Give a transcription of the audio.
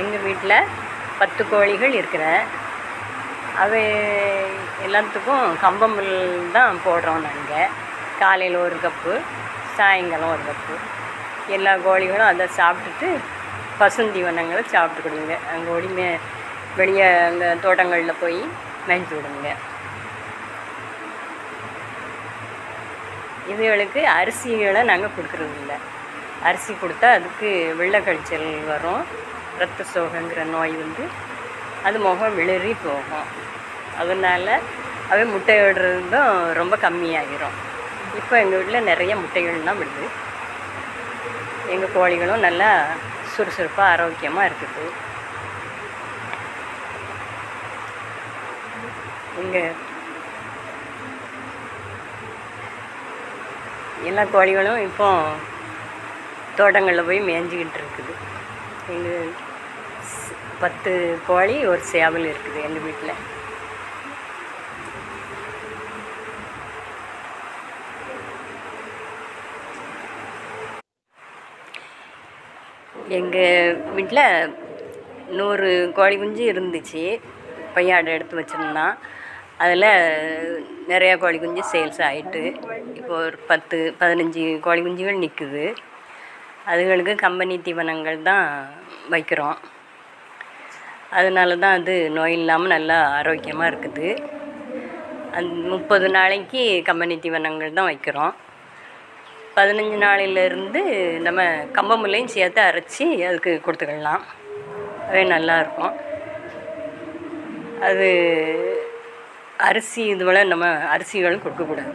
எங்கள் வீட்டில் பத்து கோழிகள் இருக்கிற. அவை எல்லாத்துக்கும் கம்பம்புல் தான் போடுறோம் நாங்கள் காலையில் ஒரு கப்பு சாயங்காலம் ஒரு கப்பு. எல்லா கோழிகளும் அதை சாப்பிட்டுட்டு பசுந்தீவனங்களை சாப்பிட்டுக்கிடுங்க அங்கே ஓடி வெளியே அங்கே தோட்டங்களில் போய் மேய்ச்சி விடுங்க. இதுகளுக்கு அரிசிகளை நாங்கள் கொடுக்குறதில்ல அரிசி கொடுத்தா அதுக்கு வெள்ளை கழிச்சல் வரும். ரத்த சோகைங்கிற நோய் வந்து அது முகம் விளறி போகும். அதனால் அவை முட்டையிடுறதும் ரொம்ப கம்மியாகிரும் இப்போ எங்கள் வீட்டில் நிறைய முட்டைகள் தான் விடுது எங்கள் கோழிகளும் நல்லா சுறுசுறுப்பாக ஆரோக்கியமாக இருக்குது. எங்கள் எல்லா கோழிகளும் இப்போ தோட்டங்களில் போய் மேய்ஞ்சிக்கிட்டு இருக்குது. பத்து கோழி ஒரு சேவல் இருக்குது எங்கள் வீட்டில் எங்கள் வீட்டில் நூறு கோழி குஞ்சு இருந்துச்சு. பையன் எடுத்து வச்சுருந்தான் அதில் நிறையா கோழி குஞ்சு சேல்ஸ் ஆகிட்டு இப்போ ஒரு பத்து பதினஞ்சு கோழி குஞ்சுகள் நிற்குது அதுகளுக்கு கம்பெனி தீவனங்கள் தான் வைக்கிறோம். அதனால தான் அது நோய் இல்லாமல் நல்லா ஆரோக்கியமாக இருக்குது. அந் முப்பது நாளைக்கு கம்பெனி தீவனங்கள் தான் வைக்கிறோம். பதினஞ்சு நாளிலிருந்து நம்ம கம்பமுல்லையும் சேர்த்து அரைச்சி அதுக்கு கொடுத்துக்கலாம். அது நல்லாயிருக்கும் அது அரிசி இதுபோல் நம்ம அரிசிகளும் கொடுக்கக்கூடாது.